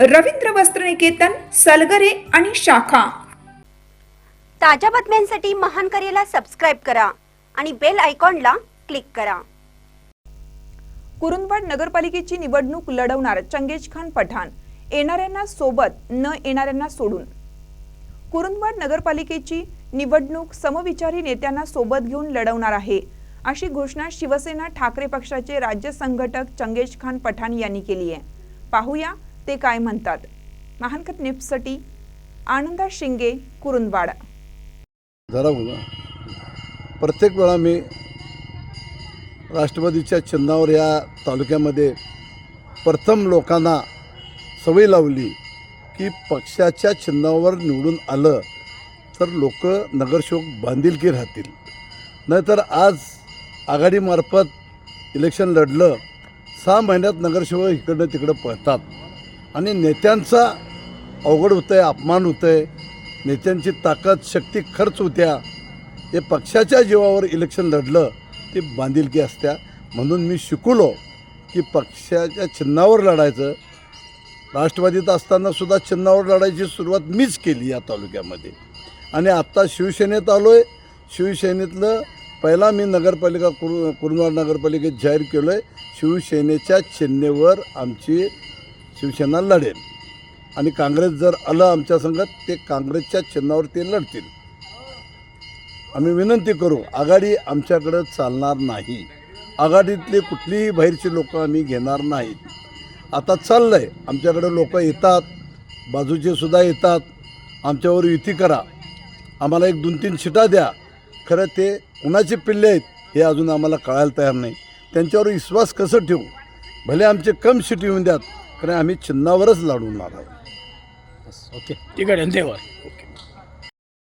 रवींद्र वस्त्रनिकेतन सलगरे आणि शाखा. ताज्या बातम्यांसाठी महान करेला सबस्क्राईब करा आणि बेल आयकॉनला क्लिक करा. कुरुंदवाड नगरपालिकेची निवडणूक लढवणार चंगेज खान पठाण. येणाऱ्यांना सोबत न येणाऱ्यांना सोडून. कुरुंदवाड नगरपालिकेची निवडणूक समविचारी नेत्यांना सोबत घेऊन लढवणार आहे अशी घोषणा शिवसेना ठाकरे पक्षाचे राज्य संघटक चंगेज खान पठाण यांनी केली आहे. पाहूया ते काय म्हणतात? महानकत निप्ससाठी आनंदा शिंगे कुरुंदवाड. जरा बोला प्रत्येक वेळा मी राष्ट्रवादीच्या चिन्हावर या तालुक्यामध्ये प्रथम लोकांना सवय लावली की पक्षाच्या चिन्हावर निवडून आलं तर लोक नगरसेवक बांधिलकी राहतील. नाहीतर आज आघाडीमार्फत इलेक्शन लढलं सहा महिन्यात नगरसेवक इकडनं तिकडं पळतात. आणि नेत्यांचा अवघड होतं आहे अपमान होतं आहे नेत्यांची ताकद शक्ती खर्च होत्या. हे पक्षाच्या जीवावर इलेक्शन लढलं ते बांधिलकी असत्या. म्हणून मी शिकलो की पक्षाच्या चिन्हावर लढायचं. राष्ट्रवादीत असताना सुद्धा चिन्हावर लढायची सुरुवात मीच केली या तालुक्यामध्ये. आणि आत्ता शिवसेनेत आलो आहे शिवसेनेतलं पहिला मी नगरपालिका कुरु कुरुंदवाड नगरपालिकेत जाहीर केलो आहे शिवसेनेच्या चिन्हेवर आमची शिवसेना लढेल. आणि काँग्रेस जर आलं आमच्या संघात ते काँग्रेसच्या चिन्हावर ते लढतील. आम्ही विनंती करू आघाडी आमच्याकडं चालणार नाही. आघाडीतले कुठलीही बाहेरची लोकं आम्ही घेणार नाहीत. आता चाललं आहे आमच्याकडे लोकं येतात बाजूचे सुद्धा येतात. आमच्यावर युती करा. आम्हाला एक दोन तीन शिटा द्या. खरं ते कुणाचे पिल्ले आहेत हे अजून आम्हाला कळायला तयार नाही. त्यांच्यावर विश्वास कसं ठेवू? भले आमचे कम शिटी येऊन द्यात कारण आम्ही चिन्हावरच लढवणार आहे. ओके. ठीक आहे धन्यवाद ओके.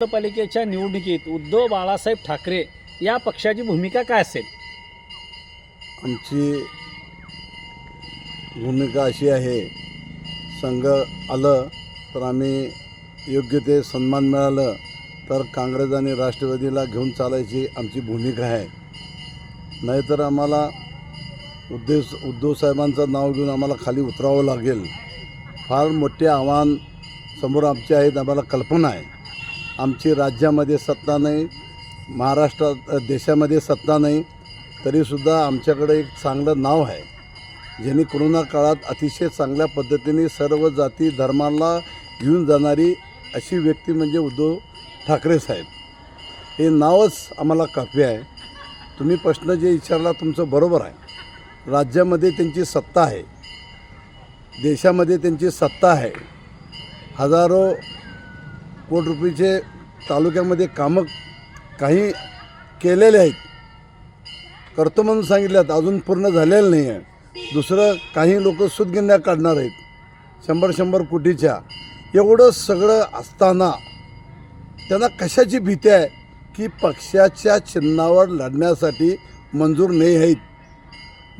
नगरपालिकेच्या निवडणुकीत उद्धव बाळासाहेब ठाकरे या पक्षाची भूमिका काय असेल? आमची भूमिका अशी आहे संघ आलं तर आम्ही योग्य ते सन्मान मिळालं तर काँग्रेस आणि राष्ट्रवादीला घेऊन चालायची आमची भूमिका आहे. नाहीतर आम्हाला उद्धव उद्धव साहेबांचं नाव घेऊन आम्हाला खाली उतरावं लागेल. फार मोठे आव्हान समोर आमचे आहेत आम्हाला कल्पना आहे. आमची राज्यामध्ये सत्ता नाही महाराष्ट्रात देशामध्ये सत्ता नाही तरीसुद्धा आमच्याकडे एक चांगलं नाव आहे. ज्यांनी कोरोना काळात अतिशय चांगल्या पद्धतीने सर्व जाती धर्माला घेऊन जाणारी अशी व्यक्ती म्हणजे उद्धव ठाकरे साहेब. हे नावच आम्हाला काफी आहे. तुम्ही प्रश्न जे विचारला तुमचं बरोबर आहे. राज्यामध्ये त्यांची सत्ता आहे. देशामध्ये त्यांची सत्ता आहे. हजारो कोटी रुपयेचे तालुक्यामध्ये कामं काही केलेले आहेत. करतो म्हणून सांगितल्यात अजून पूर्ण झालेलं नाही आहे. दुसरं काही लोक सुदगिन्या काढणार आहेत. शंभर शंभर कोटीच्या. एवढं सगळं असताना त्यांना कशाची भीती आहे की पक्षाच्या चिन्हावर लढण्यासाठी मंजूर नाही आहेत?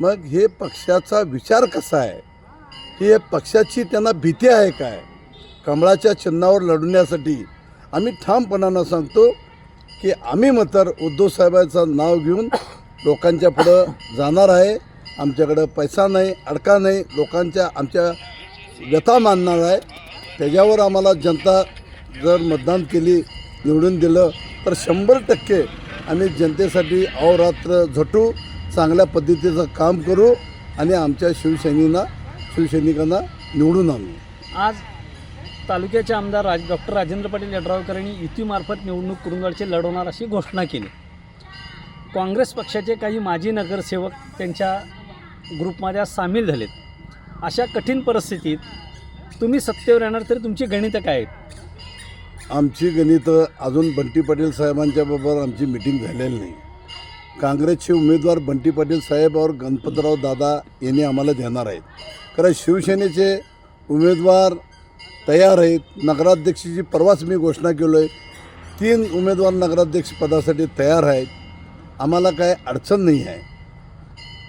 मग हे पक्षाचा विचार कसा आहे? की हे पक्षाची त्यांना भीती आहे काय? कमळाच्या चिन्हावर लढण्यासाठी आम्ही ठामपणानं सांगतो की आम्ही मात्र उद्धव साहेबांचं नाव घेऊन लोकांच्या पुढं जाणार आहे. आमच्याकडं पैसा नाही अडका नाही. लोकांच्या आमच्या व्यथा मानणार आहे. त्याच्यावर आम्हाला जनता जर मतदान केली निवडून दिलं तर शंभर टक्के आम्ही जनतेसाठी अहोरात्र झटू. चांगल्या पद्धतीचं काम करू आणि आमच्या शिवसैनिकांना शिवसैनिकांना निवडून आणू. आज तालुक्याचे आमदार राज डॉक्टर राजेंद्र पाटील यड्रावकर यांनी युतीमार्फत निवडणूक कुरुंदवाडची लढवणार अशी घोषणा केली. काँग्रेस पक्षाचे काही माजी नगरसेवक त्यांच्या ग्रुपमध्ये आज सामील झालेत. अशा कठीण परिस्थितीत तुम्ही सत्तेवर येणार तरी तुमची गणितं काय आहेत? आमची गणितं अजून बंटी पाटील साहेबांच्या बरोबर आमची मिटिंग झालेली नाही. काँग्रेसचे उमेदवार बंटी पाटील साहेब और गणपतराव दादा यांनी आम्हाला देणार आहेत. कारण शिवसेनेचे उमेदवार तयार आहेत. नगराध्यक्षाची परवाच मी घोषणा केलो आहे तीन उमेदवार नगराध्यक्ष पदासाठी तयार आहेत. आम्हाला काय अडचण नाही आहे.